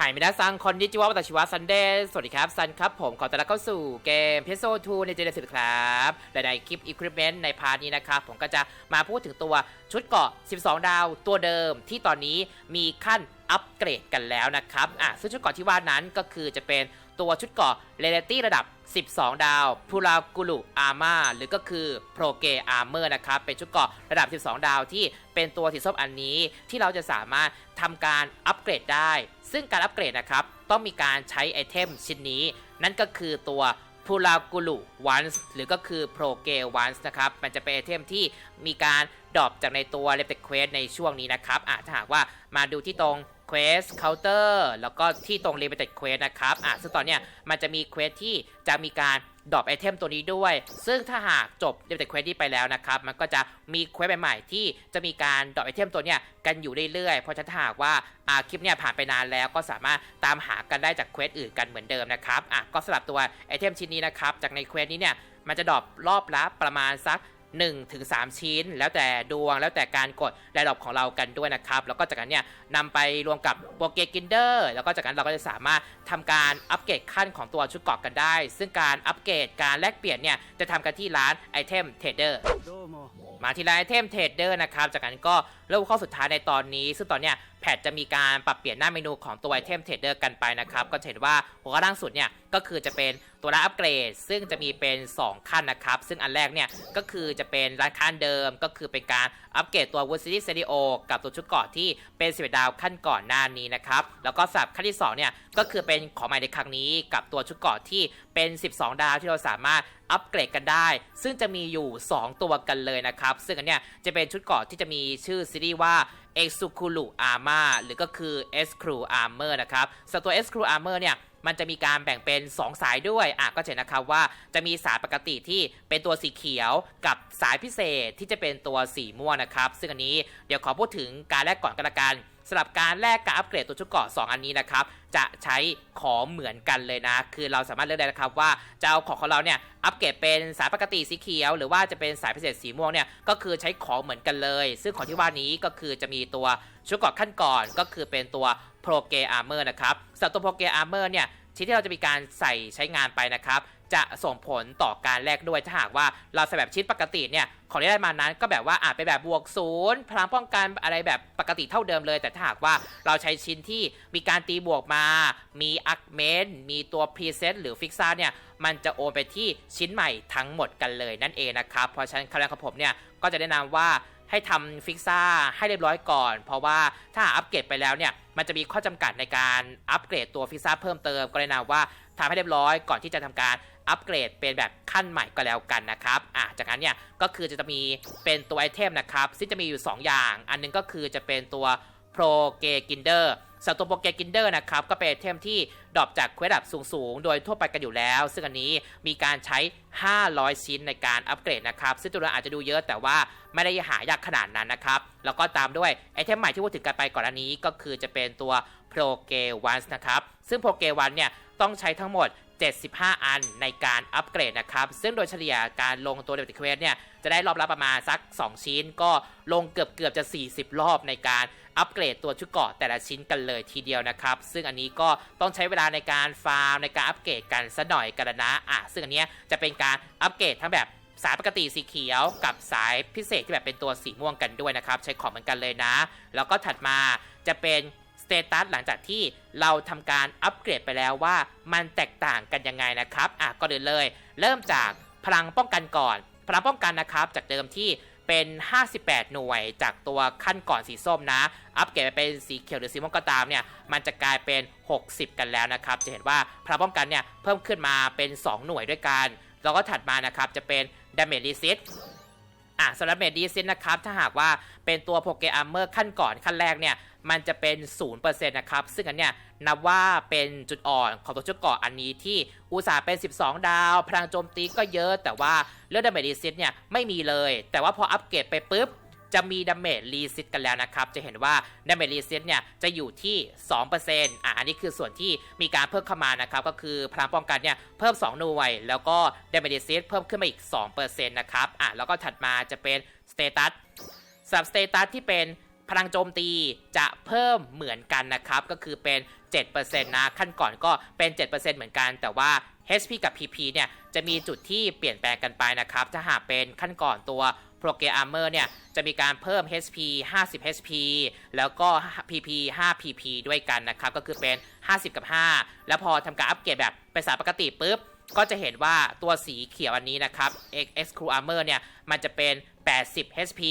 หายมินาซังคอนนิจิวะวัตชิวะซันเดย์สวัสดีครับซันครับผมขอต้อนรับเข้าสู่เกมเพโซ2ในเจเนสิครับและในคลิปอุปกรณ์ในพาร์ทนี้นะครับ ผมก็จะมาพูดถึงตัวชุดเกาะ 12 ดาวตัวเดิมที่ตอนนี้มีขั้น อัปเกรดกันแล้วนะครับอะซึ่งชุดเกราะที่ว่านั้นก็คือจะเป็นตัวชุดเกราะเรเลตี้ระดับ 12 ดาวพูรากุลุอาร์มาหรือก็คือโปรเกอาร์เมอร์นะครับ เป็นชุดเกราะระดับ 12 ดาวที่เป็นตัวสีส้มอันนี้ที่เราจะสามารถทำการอัปเกรดได้ ซึ่งการอัปเกรดนะครับ ต้องมีการใช้ไอเทมชิ้นนี้ นั่นก็คือตัวพูรากุลุวันส์หรือก็คือโปรเกวันส์นะครับ มันจะเป็นไอเทมที่มีการดรอปจากในตัวเลปเ e เควสในช่วงนี้นะครับอะถ้าหากว่ามาดูที่ตรง Quest Counter แล้วก็ที่ตรง Limited Quest นะครับอะซึ่งตอนเนี้ยมันจะมีเควสที่จะมีการดรอปไอเทมตัวนี้ด้วย ซึ่งถ้าหากจบ Limited Quest นี้ไปแล้วนะครับ มันก็จะมีเควสใหม่ๆที่จะมีการดรอปไอเทมตัวเนี้ยกันอยู่เรื่อยๆ เพราะฉะนั้นถ้าหากว่าอ่าคลิปเนี้ยผ่านไปนานแล้วก็สามารถตามหากันได้จากเควสอื่นกันเหมือนเดิมนะครับอะก็สำหรับตัวไอเทมชิ้นนี้นะครับจากในเควสนี้เนี่ยมันจะดรอปรอบละประมาณสัก 1ถึง3ชิ้น แล้วแต่ดวงแล้วแต่การกดระดับของเรากันด้วยนะครับ แล้วก็จากนั้นเนี่ยนำไปรวมกับโปเกกินเดอร์แล้วก็จากนั้นเราก็จะสามารถทำการอัปเกรดขั้นของตัวชุดเกาะกันได้ ซึ่งการอัปเกรดการแลกเปลี่ยนเนี่ยจะทำกันที่ร้านไอเทมเทรดเดอร์มาที่ร้านไอเทมเทรดเดอร์นะครับ จากนั้นก็เริ่มข้อสุดท้ายในตอนนี้ ซึ่งตอนเนี้ยแพทจะมีการปรับเปลี่ยนหน้าเมนูของตัวไอเทมเทรดเดอร์กันไปนะครับ ก็เห็นว่าหัวข้อล่างสุดเนี่ยก็คือจะเป็น ตัวร้านอัปเกรด ซึ่งจะมีเป็น 2 ขั้นนะครับ ซึ่งอันแรกเนี่ยก็คือจะเป็นร้านขั้นเดิมก็คือเป็นการอัปเกรดตัว w o o d City Studio กับตัวชุดเกราะที่เป็น11ดาวขั้นก่อนหน้านี้นะครับ แล้วก็สับขั้นที่2เนี่ยก็คือเป็นของใหม่ในครั้งนี้กับตัวชุดเกราะที่เป็น 12 ดาวที่เราสามารถอัปเกรดกันได้ ซึ่งจะมีอยู่ 2 ตัวกันเลยนะครับ ซึ่งอันเนี้ยจะเป็นชุดเกราะที่จะมีชื่อซีรีส์ว่า e x u k u l u Armor หรือก็คือ e s c r u Armor นะครับส่วนตัว e s c r u Armor เนี่ย มันจะมีการแบ่งเป็น 2 สายด้วยอะก็จะเห็นนะครับว่าจะมีสายปกติที่เป็นตัวสีเขียวกับสายพิเศษที่จะเป็นตัวสีม่วงนะครับ ซึ่งอันนี้เดี๋ยวขอพูดถึงการแลกก่อนกันละกันสำหรับการแลกกับอัปเกรดตัวชุดเกาะ2อันนี้นะครับ จะใช้ของเหมือนกันเลยนะ คือเราสามารถเลือกได้นะครับว่าจะเอาของของเราเนี่ยอัปเกรดเป็นสายปกติสีเขียว หรือว่าจะเป็นสายพิเศษสีม่วงเนี่ยก็คือใช้ของเหมือนกันเลย ซึ่งของที่ว่านี้ก็คือจะมีตัวชุดเกาะขั้นก่อนก็คือเป็นตัว Pro g a Armor นะครับสำหรับตัว Pro g a Armor เนี่ยชิ้นที่เราจะมีการใส่ใช้งานไปนะครับจะส่งผลต่อการแลกด้วยถ้าหากว่าเราใส่แบบชิ้นปกติเนี่ยของที่ได้มานั้นก็แบบว่าอาจไปแบบบวกศูนย์พลังป้องกันอะไรแบบปกติเท่าเดิมเลย แต่ถ้าหากว่าเราใช้ชิ้นที่มีการตีบวกมา มีอักเมนมีตัวพรีเซตหรือฟิกซ่าเนี่ยมันจะโอนไปที่ชิ้นใหม่ทั้งหมดกันเลยนั่นเองนะครับเพราะฉะนั้นคำแนะนของผมเนี่ยก็จะแนะนำว่า ให้ทำฟิกซ่าให้เรียบร้อยก่อน เพราะว่าถ้าอัปเกรดไปแล้วเนี่ยมันจะมีข้อจำกัดในการอัปเกรดตัวฟิกซ่าเพิ่มเติมก็เลยนาว่าทำให้เรียบร้อยก่อนที่จะทำการอัปเกรดเป็นแบบขั้นใหม่ก็แล้วกันนะครับอะจากนั้นเนี่ยก็คือจะมีเป็นตัวไอเทมนะครับซึ่งจะมีอยู่ 2 อย่าง อันนึงก็คือจะเป็นตัว Pro g a g i n d e r สำหรับตัวโปรเกกินเดอร์นะครับก็เป็นไอเทมที่ดรอปจากเควสดับสูงๆ โดยทั่วไปกันอยู่แล้ว ซึ่งอันนี้มีการใช้ 500 ชิ้นในการอัปเกรดนะครับ ซึ่งตัวเราอาจจะดูเยอะแต่ว่าไม่ได้หายากขนาดนั้นนะครับ แล้วก็ตามด้วยไอเทมใหม่ที่พูดถึงกันไปก่อนอันนี้ก็คือจะเป็นตัว Pro g a Once นะครับ ซึ่ง Pro g a Once เนี่ยต้องใช้ทั้งหมด 75 อันในการอัปเกรดนะครับ ซึ่งโดยเฉลี่ยการลงตัวเดบิตเควสเนี่ยจะได้รอบละประมาณสัก 2 ชิ้น ก็ลงเกือบเกือบจะ 40 รอบในการอัปเกรดตัวชุดเกาะแต่ละชิ้นกันเลยทีเดียวนะครับ ซึ่งอันนี้ก็ต้องใช้เวลาในการฟาร์มในการอัปเกรดกันซะหน่อยกันนะอะซึ่งอันนี้จะเป็นการอัปเกรดทั้งแบบสายปกติสีเขียวกับสายพิเศษที่แบบเป็นตัวสีม่วงกันด้วยนะครับ ใช้ของเหมือนกันเลยนะ แล้วก็ถัดมาจะเป็นสเตตัสหลังจากที่เราทำการอัปเกรดไปแล้วว่ามันแตกต่างกันยังไงนะครับอะก็เดินเลย เริ่มจากพลังป้องกันก่อน พลังป้องกันนะครับจากเดิมที่เป็น 58 หน่วยจากตัวขั้นก่อนสีส้มนะ อัปเกรดไปเป็นสีเขียวหรือสีม่วงก็ตามเนี่ย มันจะกลายเป็น 60 กันแล้วนะครับ จะเห็นว่าพลังป้องกันเนี่ยเพิ่มขึ้นมาเป็น 2 หน่วยด้วยกัน แล้วก็ถัดมานะครับจะเป็น damage resist อะสำหรับเมดดีซินนะครับ ถ้าหากว่าเป็นตัวโปเกอัมเมอร์ขั้นก่อนขั้นแรกเนี่ย มันจะเป็น 0%นะครับ ซึ่งอันเนี้ยนับว่าเป็นจุดอ่อนของตัวชุดเกาะอันนี้ที่อุตสาห์เป็น 12 ดาว พลังโจมตีก็เยอะ แต่ว่าเรื่องดาเมจดีซิตเนี่ยไม่มีเลย แต่ว่าพออัปเกรดไปปุ๊บ จะมีดาเมจรีซิตกันแล้วนะครับ จะเห็นว่าดาเมจรีซิตเนี่ยจะอยู่ที่ 2%อะอันนี้คือส่วนที่มีการเพิ่มเข้ามานะครับ ก็คือพลังป้องกันเนี่ยเพิ่ม 2 หน่วย แล้วก็ดาเมจรีซิตเพิ่มขึ้นมาอีก 2%นะครับอะแล้วก็ถัดมาจะเป็นสเตตัสสำหรับสเตตัสที่เป็นพลังโจมตีจะเพิ่มเหมือนกันนะครับ ก็คือเป็น 7%นะขั้นก่อนก็เป็น 7%เหมือนกัน แต่ว่า HP กับ PP เนี่ยจะมีจุดที่เปลี่ยนแปลงกันไปนะครับ ถ้าหากเป็นขั้นก่อนตัว Pro Gear Armor เนี่ย จะมีการเพิ่ม HP 50 HP แล้วก็ PP 5 PP ด้วยกันนะครับ ก็คือเป็น 50 กับ 5 แล้วพอทำการอัปเกรดแบบเป็นสายปกติปุ๊บ ก็จะเห็นว่าตัวสีเขียวอันนี้นะครับ X Crew Armor เนี่ย มันจะเป็น 80 HP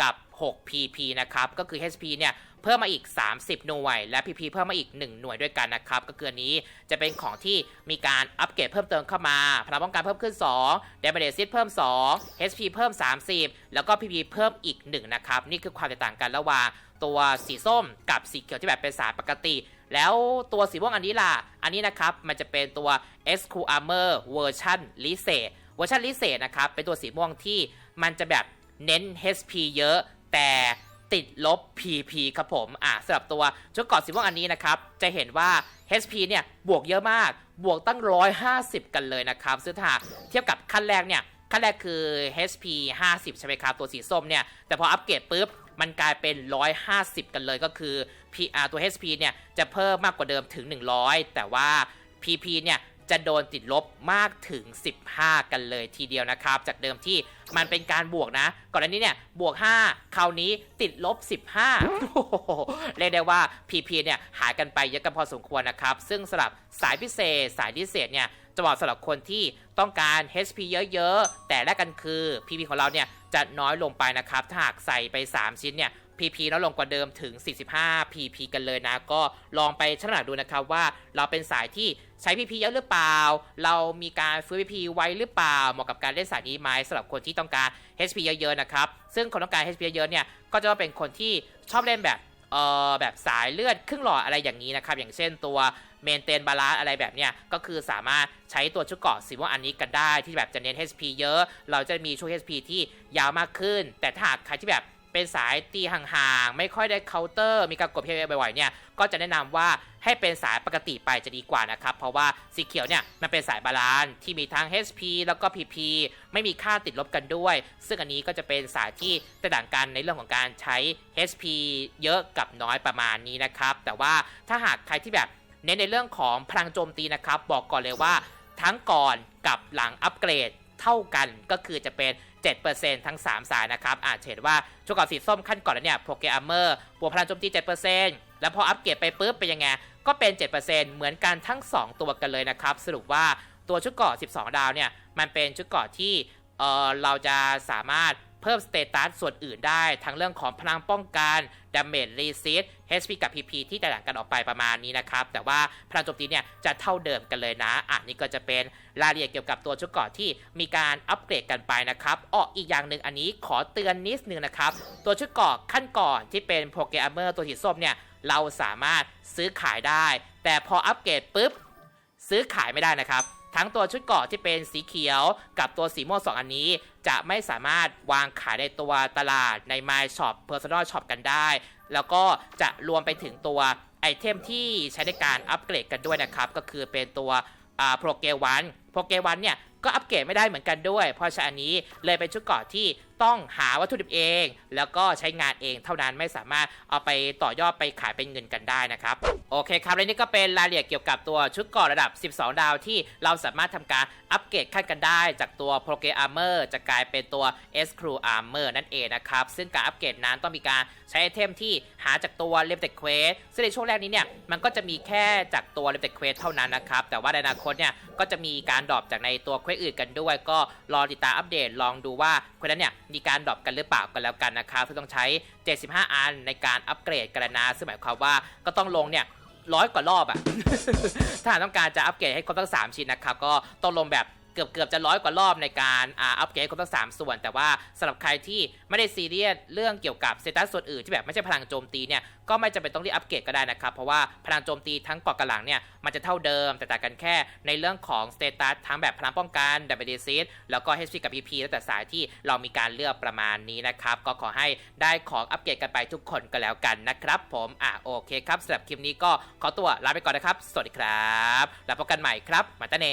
กับ 6 PP นะครับ ก็คือ HP เนี่ยเพิ่มมาอีก 30 หน่วย และ PP เพิ่มมาอีก 1 หน่วยด้วยกันนะครับ ก็คืออันนี้จะเป็นของที่มีการอัปเกรดเพิ่มเติมเข้ามา พลังป้องกันเพิ่มขึ้น2 Damage s i t เพิ่ม 2 HP เพิ่ม 30 แล้วก็ PP เพิ่มอีก 1 นะครับ นี่คือความแตกต่างกันระหว่างตัวสีส้มกับสีเขียวที่แบบเป็นสายปกติ แล้วตัวสีม่วงอันนี้ล่ะ อันนี้นะครับ มันจะเป็นตัว S Cool Armor เวอร์ชันลิเซเวอร์ชันลิเซนะครับ เป็นตัวสีม่วงที่มันจะแบบเน้น HP เยอะ แต่ติดลบ PP ครับผม อะสำหรับตัวชุดเกราะสีม่วงอันนี้นะครับ จะเห็นว่า HP เนี่ยบวกเยอะมาก บวกตั้ง 150 กันเลยนะครับ ซึ่งถ้าเทียบกับขั้นแรกเนี่ย ขั้นแรกคือ HP 50 ใช่ไหมครับ ตัวสีส้มเนี่ย แต่พออัปเกรดปุ๊บ มันกลายเป็น 150 กันเลยก็คือ PR ตัว HP เนี่ย จะเพิ่มมากกว่าเดิมถึง 100 แต่ว่า PP เนี่ย จะโดนติดลบมากถึง 15 กันเลยทีเดียวนะครับ จากเดิมที่มันเป็นการบวกนะ ก่อนหน้านี้เนี่ยบวก 5 คราวนี้ติดลบ 15โอ้โหเรียกได้ว่า PP เนี่ยหายกันไปเยอะกันพอสมควรนะครับ ซึ่งสำหรับสายพิเศษสายพิเศษเนี่ย จะเหมาะสำหรับคนที่ต้องการ HP เยอะๆ แต่แรกกันคือ PP ของเราเนี่ยจะน้อยลงไปนะครับ ถ้าหากใส่ไป 3 ชิ้นเนี่ย PP น้อยลงกว่าเดิมถึง 45 PP กันเลยนะ ก็ลองไปชั่งน้ำหนักดูนะครับว่าเราเป็นสายที่ใช้ PP เยอะหรือเปล่า เรามีการฟื้น PP ไวหรือเปล่า เหมาะกับการเล่นสายนี้ไหมสำหรับคนที่ต้องการ HP เยอะๆ นะครับ ซึ่งคนต้องการ HP เยอะๆ เนี่ย ก็จะเป็นคนที่ชอบเล่นแบบ เอ่อแบบสายเลือดครึ่งหลอดอะไรอย่างนี้นะครับ อย่างเช่นตัวเมนเทนบาลานอะไรแบบเนี้ยก็คือสามารถใช้ตัวชุดเกาะสีม่วงอันนี้กันได้ที่แบบจะเน้น HP เยอะ เราจะมีช่วง HP ที่ยาวมากขึ้น แต่ถ้าหากใครที่แบบ เป็นสายตีห่างๆ ไม่ค่อยได้เคาน์เตอร์ มีการกดเพย์บ่อยๆ เนี่ย ก็จะแนะนำว่าให้เป็นสายปกติไปจะดีกว่านะครับ เพราะว่าสีเขียวเนี่ย มันเป็นสายบาลานซ์ที่มีทั้ง HP แล้วก็ PP ไม่มีค่าติดลบกันด้วย ซึ่งอันนี้ก็จะเป็นสายที่แตกต่างกันในเรื่องของการใช้ HP เยอะกับน้อยประมาณนี้นะครับ แต่ว่าถ้าหากใครที่แบบเน้นในเรื่องของพลังโจมตีนะครับ บอกก่อนเลยว่าทั้งก่อนกับหลังอัปเกรดเท่ากันก็คือจะเป็น 7%ทั้ง 3 สายนะครับอาจเห็นว่าชุดเกราะสีส้มขั้นก่อนแล้วเนี่ยโปรแกรมเมอร์บวกพลังโจมตี 7%แล้วพออัปเกรดไปปุ๊บเป็นยังไง ก็เป็น 7%เหมือนกันทั้ง 2 ตัวกันเลยนะครับ สรุปว่าตัวชุดเกาะ 12 ดาวเนี่ย มันเป็นชุดเกาะที่เออเราจะสามารถ เพิ่มสเตตัสส่วนอื่นได้ ทั้งเรื่องของพลังป้องกัน Damage Resist HP กับ PP ที่แตกต่างกันออกไปประมาณนี้นะครับ แต่ว่าพลังโจมตีเนี่ยจะเท่าเดิมกันเลยนะอะนี่ก็จะเป็นรายละเอียดเกี่ยวกับตัวชุดเกราะที่มีการอัปเกรดกันไปนะครับอ้ออีกอย่างหนึ่งอันนี้ขอเตือนนิดนึงนะครับ ตัวชุดเกราะขั้นก่อนที่เป็นโปรแกรมเมอร์ตัวสีส้มเนี่ยเราสามารถซื้อขายได้ แต่พออัปเกรดปุ๊บซื้อขายไม่ได้นะครับ ทั้งตัวชุดเกาะที่เป็นสีเขียวกับตัวสีม่วงสองอันนี้ จะไม่สามารถวางขายในตัวตลาดใน My Shop Personal Shop กันได้ แล้วก็จะรวมไปถึงตัวไอเทมที่ใช้ในการอัปเกรดกันด้วยนะครับ ก็คือเป็นตัวโปรเกวันโปรเกวันเนี่ยก็อัปเกรดไม่ได้เหมือนกันด้วย เพราะฉะนั้นนี้เลยเป็นชุดเกาะที่ ต้องหาวัตถุดิบเอง แล้วก็ใช้งานเองเท่านั้นไม่สามารถเอาไปต่อยอดไปขายเป็นเงินกันได้นะครับโอเคครับและนี่ก็เป็นรายละเอียดเกี่ยวกับตัวชุดเกราะระดับ 12 ดาวที่เราสามารถทำการอัปเกรดขั้นกันได้ จากตัว Pro g a m e r จะกลายเป็นตัว S Crew Armor นั่นเองนะครับ ซึ่งการอัปเกรดนั้นต้องมีการใช้ไอเทมที่หาจากตัว l e m t e d Quest ซึ่งในช่วงแรกนี้เนี่ย มันก็จะมีแค่จากตัว l e m t e d Quest เท่านั้นนะครับ แต่ว่าในอนาคตเนี่ย ก็จะมีการดรอปจากในตัวเควสอื่นกันด้วย ก็รอติดตามอัปเดตลองดูว่าเควสนั้นเนี่ยมีการดรอปกันหรือเปล่ากันแล้วกันนะครับซึ่งต้องใช้ 75 อันในการอัปเกรดกันนะซึ่งหมายความว่าก็ต้องลงเนี่ยร้อยกว่ารอบอะถ้าต้องการจะอัปเกรดให้ครบทั้ง 3 ชิ้นนะครับก็ต้องลงแบบ กือบเกือบจะร้อยกว่ารอบในการอ่าอัปเกรดครบทั้ง3ส่วน แต่ว่าสำหรับใครที่ไม่ได้ซีเรียสเรื่องเกี่ยวกับสเตตัสส่วนอื่นที่แบบไม่ใช่พลังโจมตีเนี่ยก็ไม่จำเป็นต้องรีบอัปเกรดก็ได้นะครับ เพราะว่าพลังโจมตีทั้งเกาะกระหลังเนี่ยมันจะเท่าเดิม แต่ต่างกันแค่ในเรื่องของสเตตัสทั้งแบบพลังป้องกันดับเบิลซีแล้วก็ HP กับ PP แล้วแต่สายที่เรามีการเลือกประมาณนี้นะครับก็ขอให้ได้ของอัปเกรดกันไปทุกคนก็แล้วกันนะครับผมอะโอเคครับสำหรับคลิปนี้ก็ขอตัวลาไปก่อนนะครับ สวัสดีครับ แล้วพบกันใหม่ครับ มาตาเน